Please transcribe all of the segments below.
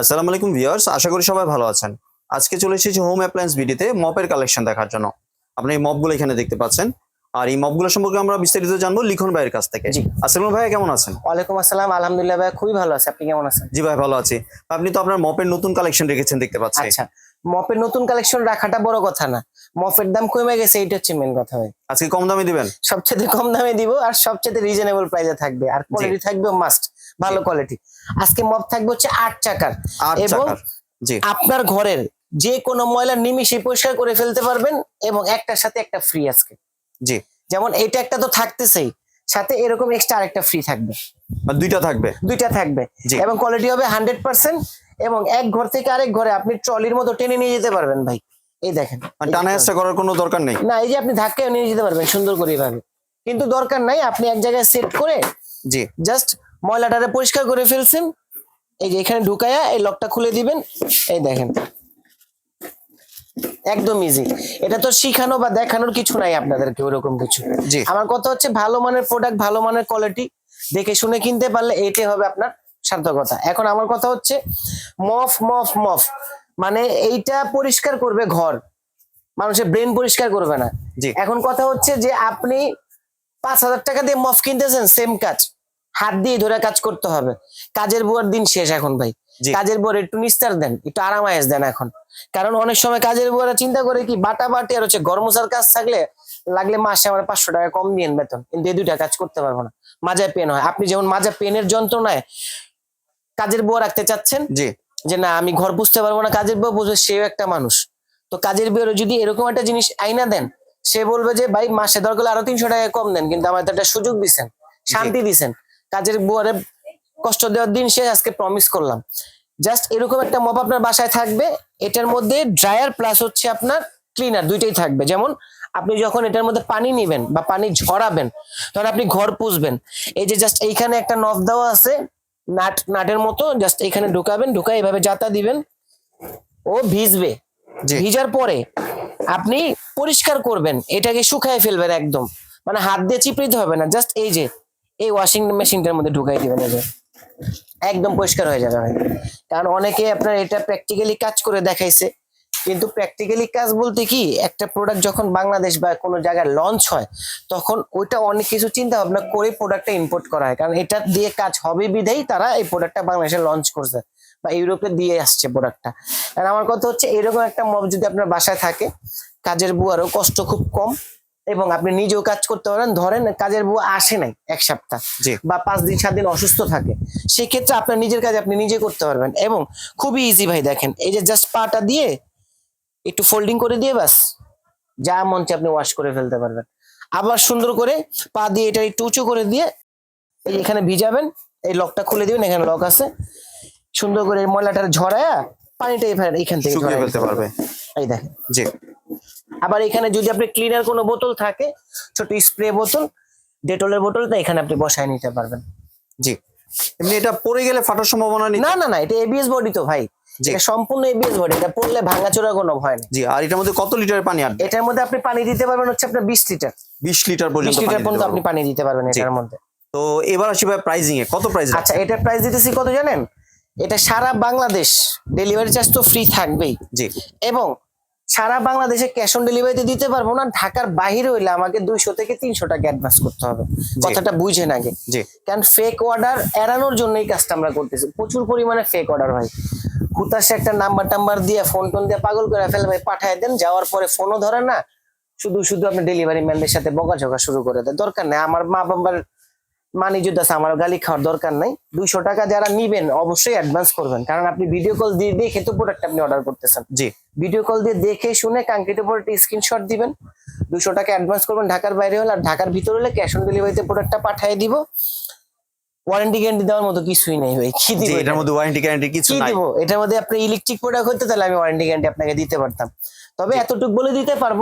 আসসালামু আলাইকুম ভিউয়ার্স আশা করি সবাই ভালো আছেন। আজকে চলে এসেছি হোম অ্যাপ্লায়েন্স ভিডিওতে মপের কালেকশন দেখার জন্য। আপনি এই মপগুলো এখানে দেখতে পাচ্ছেন। আর এই মপগুলো সম্পর্কে আমরা বিস্তারিত জানব লিখন ভাইয়ের কাছ থেকে। জি। আসসালাম ভাই কেমন আছেন? ওয়ালাইকুম আসসালাম আলহামদুলিল্লাহ ভাই খুবই ভালো আছে। আপনি কেমন আছেন? জি ভাই ভালো আছি। আপনি তো আপনার মপের নতুন কালেকশন রেখেছেন দেখতে পাচ্ছেন আচ্ছা। মপের নতুন কালেকশন রাখাটা বড় কথা না। মপের দাম কমে গেছে এটা হচ্ছে মেন কথা ভাই। আজকে কম দামে দিবেন? সবচেয়ে কম দামে দিব আর সবচেয়ে রিজনেবল প্রাইসে থাকবে। আর কোয়ালিটি থাকবে মাস্ট ভালো কোয়ালিটি আজকে মপ থাকবে হচ্ছে আট চাকার। এবং জি। আপনার ঘরের যে কোনো ময়লা নিমিশে পরিষ্কার করে ফেলতে পারবেন এবং একটার সাথে একটা ফ্রি আজকে। জি। যেমন এটা একটা তো থাকতেছেই সাথে এরকম এক্সট্রা আরেকটা ফ্রি থাকবে। আর দুইটা থাকবে? দুইটা থাকবে। এবং কোয়ালিটি হবে হান্ড্রেড পার্সেন্ট এবং এক ঘর থেকে আরেক ঘরে আপনি ট্রলির মতো টেনে নিয়ে যেতে পারবেন ভাই। এই দেখেন টানা হেঁচড়া করার কোনো দরকার নেই? না এই যে আপনি ধাক্কায় নিয়ে যেতে পারবেন সুন্দর করে এইভাবে কিন্তু দরকার নাই আপনি এক জায়গায় সেট করে জি। জাস্ট ময়লাটারে পরিষ্কার করে ফেলছেন। এই যে এখানে ঢুকায়া এই লকটা খুলে দিবেন। এই দেখেন। একদম ইজি এটা তো শিখানো বা দেখানোর কিছু নাই আপনাদেরকে ওরকম কিছু। জি। আমার কথা হচ্ছে ভালো মানের প্রোডাক্ট ভালো মানের কোয়ালিটি দেখে শুনে কিনতে পারলে এটাই হবে আপনার সার্থকতা। এখন আমার কথা হচ্ছে মফ মফ মফ। মানে এইটা পরিষ্কার করবে ঘর। মানুষের ব্রেন পরিষ্কার করবে না। এখন কথা হচ্ছে যে আপনি পাঁচ হাজার টাকা দিয়ে মফ কিনতেছেন সেম কাজ। হাত দিয়ে ধরে কাজ করতে হবে। কাজের বুয়ার দিন শেষ এখন ভাই। কাজের বুয়ার একটু নিস্তার দেন একটু আরামায়েশ দেন এখন। কারণ অনেক সময় কাজের বুয়ারা চিন্তা করে কি বাটা বাটি আর হচ্ছে গরমসার কাজ থাকলে লাগলে মাসে আমার পাঁচশো টাকা কম দিন বেতন কিন্তু এই দুইটা কাজ করতে পারব না। মাজায় পেন হয়। আপনি যেমন মাজা পেনের যন্ত্রণায় কাজের বুয়া রাখতে চাচ্ছেন জি। যে না আমি ঘর বুঝতে পারব না কাজের বউ বুঝবে সেও একটা মানুষ। তো কাজের বউয়ের যদি এরকম একটা জিনিস আইনা দেন সে বলবে যে ভাই মাসে দরকার আরও তিনশো টাকা কম দেন। কিন্তু আমার একটা সুযোগ দিছেন শান্তি দিছেন। কাজের বুয়ারে কষ্ট দেওয়ার দিন সে আজকে প্রমিস করলাম। জাস্ট এরকম একটা মপ আপনার বাসায় থাকবে এটার মধ্যে ড্রায়ার প্লাস হচ্ছে আপনার ক্লিনার দুইটাই থাকবে। যেমন আপনি যখন এটার মধ্যে পানি নিবেন বা পানি ঝরাবেন তখন আপনি ঘর পুষবেন। এই যে জাস্ট এইখানে একটা নফ দেওয়া আছে নাট নাটের মতো জাস্ট এখানে ঢুকাবেন ঢুকা এভাবে জাতা দিবেন। ও ভিজবে। ভিজার পরে আপনি পরিষ্কার করবেন এটাকে শুকায় ফেলবেন একদম। মানে হাত দিয়ে চিপড়িতে হবে না জাস্ট এই যে এই ওয়াশিং মেশিনটার মধ্যে ঢুকাই দিবেন এই একদম পরিষ্কার হয়ে যাবে। কারণ অনেকে আপনার এটা প্র্যাকটিক্যালি কাজ করে দেখাইছে। কিন্তু প্র্যাকটিক্যালি কাজ বলতে কি একটা প্রোডাক্ট যখন বাংলাদেশ বা কোনো জায়গায় লঞ্চ হয় তখন ওইটা অনেক কিছু চিন্তা ভাবনা করে প্রোডাক্টটা ইম্পোর্ট করা হয়। কারণ এটা দিয়ে কাজ হবে বিধেই তারা এই প্রোডাক্টটা বাংলাদেশে লঞ্চ করছে বা ইউরোপে দিয়ে আসছে প্রোডাক্টটা আর আমার কথা হচ্ছে এরকম একটা মব যদি আপনার বাসায় থাকে কাজের বুয়ারও কষ্ট খুব কম এবং আপনি নিজেও কাজ করতে পারেন। ধরেন কাজের বুয়া আসে নাই এক সপ্তাহ বা পাঁচ দিন সাত দিন অসুস্থ থাকে সেক্ষেত্রে আপনার নিজের কাজ আপনি নিজে করতে পারবেন। এবং খুবই ইজি ভাই দেখেন এই যে জাস্ট পাটা দিয়ে একটু ফোল্ডিং করে দিয়ে বাস যা মন চায় আপনি ওয়াশ করে ফেলতে পারবেন। আবার সুন্দর করে পা দিয়ে এটা একটু উঁচু করে দিয়ে এই এখানে ভিজাবেন। এই লকটা খুলে দিবেন এখানে লক আছে। সুন্দর করে ময়লাটা ঝরায়া পানিটা এখানে থেকে শুকিয়ে ফেলতে পারবে। এই দেখেন। জি। আবার এখানে যদি আপনি ক্লিনার কোনো বোতল থাকে ছোট স্প্রে বোতল ডেটলের বোতল বোতলটা এখানে আপনি বসায় নিতে পারবেন। জি। এমনি এটা পড়ে গেলে ফাটার সম্ভাবনা নেই না না না এটা এবিএস বডি তো ভাই। এটা সম্পূর্ণ এবিএস বডি এটা পড়লে ভাঙাচোরা কোনো ভয় নেই। জি আর এটার মধ্যে কত লিটার পানি আসবে এটার মধ্যে আপনি পানি দিতে পারবেন হচ্ছে আপনার বিশ লিটার। বিশ লিটার পর্যন্ত 20 লিটার পর্যন্ত আপনি পানি দিতে পারবেন। এটার মধ্যে। তো এবার আসি ভাই প্রাইজিং এ। কত প্রাইস আচ্ছা এটার প্রাইস দিতেছি কত জানেন? এটা সারা বাংলাদেশ ডেলিভারি চার্জ তো ফ্রি থাকবেই। জি। এবং সারা বাংলাদেশে ক্যাশ অন ডেলিভারিতে দিতে পারব না ঢাকার বাইরে হইলে আমাকে দুইশো থেকে তিনশো টাকা অ্যাডভান্স করতে হবে। কথাটা বুঝেন আগে। কারণ ফেক অর্ডার এড়ানোর জন্য এই কাজটা আমরা করতেছি। প্রচুর পরিমাণে ফেক অর্ডার হয় হুতাশে একটা নাম্বার টাম্বার দিয়ে ফোন টোন দিয়ে পাগল করে ফেলে ভাই পাঠায় দেন। যাওয়ার পরে ফোনও ধরে না। শুধু শুধু আপনি ডেলিভারি ম্যানদের সাথে বকাঝকা শুরু করে দেয় দরকার নেই। আমার মা বাবার মানি যদি আছে আমার গালি খাওয়ার দরকার নাই। দুইশো টাকা যারা নিবেন অবশ্যই অ্যাডভান্স করবেন। কারণ আপনি ভিডিও কল দিয়ে দেখে তো প্রোডাক্ট আপনি অর্ডার করতেছেন। জি। ভিডিও কল দিয়ে দেখে শুনে কাঙ্ক্ষিত প্রোডাক্ট স্ক্রিনশট দিবেন। দুশো টাকা অ্যাডভান্স করবেন ঢাকার বাইরে হলে আর ঢাকার ভিতরে হলে ক্যাশ অন ডেলিভারিতে প্রোডাক্টটা পাঠিয়ে দিব। ওয়ারেন্টি গ্যারান্টি দেওয়ার মতো কিছুই নেই ভাই। কি দিব এটার মধ্যে ওয়ারেন্টি গ্যারান্টি কিছু নাই। দিব? এটার মধ্যে আপনি ইলেকট্রিক প্রোডাক্ট হতো তাহলে আমি ওয়ারেন্টি গ্যারান্টি আপনাকে দিতে পারতাম। তবে এতটুকু বলে দিতে পারব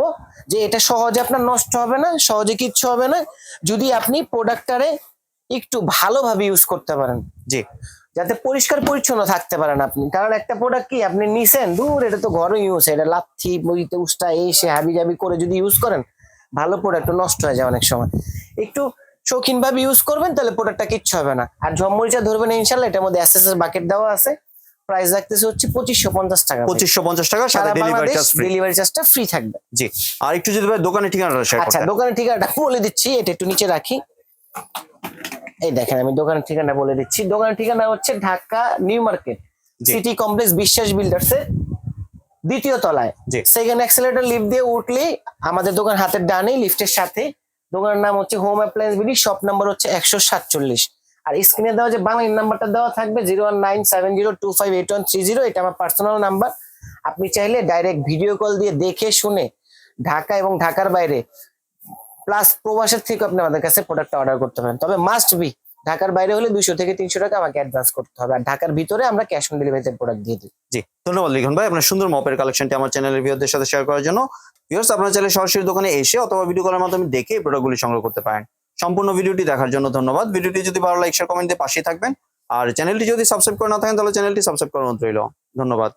যে এটা সহজে আপনার নষ্ট হবে না সহজে কিচ্ছু হবে না। যদি আপনি প্রোডাক্টটারে একটু ভালোভাবে ইউজ করতে পারেন। জি। যাতে পরিষ্কার পরিচ্ছন্ন থাকতে পারেন আপনি। কারণ একটা প্রোডাক্ট কি আপনি নিছেন দূর এটা তো ঘরে ইউজ এটা লাথি বইতে উস্তা এই সে হাবি জাবি করে যদি ইউজ করেন ভালো প্রোডাক্ট নষ্ট হয়ে যায় অনেক সময়। একটু শৌখিন ভাবে ইউজ করবেন তাহলে প্রোডাক্টটা কিচ্ছু হবে না। আর ঝমমরিচা ধরবেন ইনশাল্লাহ এটার মধ্যে এস এস বাকেট দেওয়া আছে। প্রাইস রাখতেছে হচ্ছে পঁচিশশো পঞ্চাশ টাকা পঁচিশশো পঞ্চাশ টাকা সাথে সারা ডেলিভারি চার্জ ডেলিভারি চার্জটা ফ্রি থাকবে। জি। আর একটু যদি দোকানের ঠিকানাটা শেয়ার আচ্ছা দোকানের ঠিকানাটা বলে দিচ্ছি এটা একটু নিচে রাখি। এই দেখেন আমি দোকানের ঠিকানা বলে দিচ্ছি। দোকানের ঠিকানা হচ্ছে Dhaka new market. City complex Biswas builders এর দ্বিতীয় তলায়। সেকেন্ড অ্যাক্সেলেটর লিফট দিয়ে উঠলেই আমাদের দোকান হাতের ডানে লিফটের সাথে। দোকানের নাম হচ্ছে home appliance BD shop number হচ্ছে একশো সাতচল্লিশ। আর স্ক্রিনে দেওয়া যে বাংলা নাম্বারটা দেওয়া থাকবে zero one nine seven zero two five eight one three zero এটা আমার পার্সোনাল নাম্বার আপনি চাইলে ডাইরেক্ট ভিডিও কল দিয়ে দেখে শুনে ঢাকা এবং ঢাকার বাইরে প্লাস প্রবাসের থেকে আপনি আমাদের কাছে প্রোডাক্টটা অর্ডার করতে পারেন। তবে মাস্ট বি ঢাকার বাইরে হলে দুইশো থেকে তিনশো টাকা আমাকে অ্যাডভান্স করতে হবে। আর ঢাকার ভিতরে আমরা ক্যাশ অন ডেলিভারিতে প্রোডাক্ট দিয়ে দিই। জি, ধন্যবাদ লিখন ভাই। আপনার সুন্দর মপের কালেকশনটি আমার চ্যানেলের ভিউয়ারদের সাথে শেয়ার করার জন্য। ভিউয়ার্স আপনার চাইলে সরাসরি দোকানে এসে অথবা ভিডিও কলের মাধ্যমে দেখে এই প্রোডাক্টগুলি সংগ্রহ করতে পারেন। সম্পূর্ণ ভিডিওটি দেখার জন্য ধন্যবাদ। ভিডিওটি যদি ভালো লাইক শেয়ার কমেন্ট দিয়ে পাশেই থাকবেন। আর চ্যানেলটি যদি সাবস্ক্রাইব করে না থাকেন, তাহলে চ্যানেলটি সাবস্ক্রাইব করার অনুরোধ রইল। ধন্যবাদ।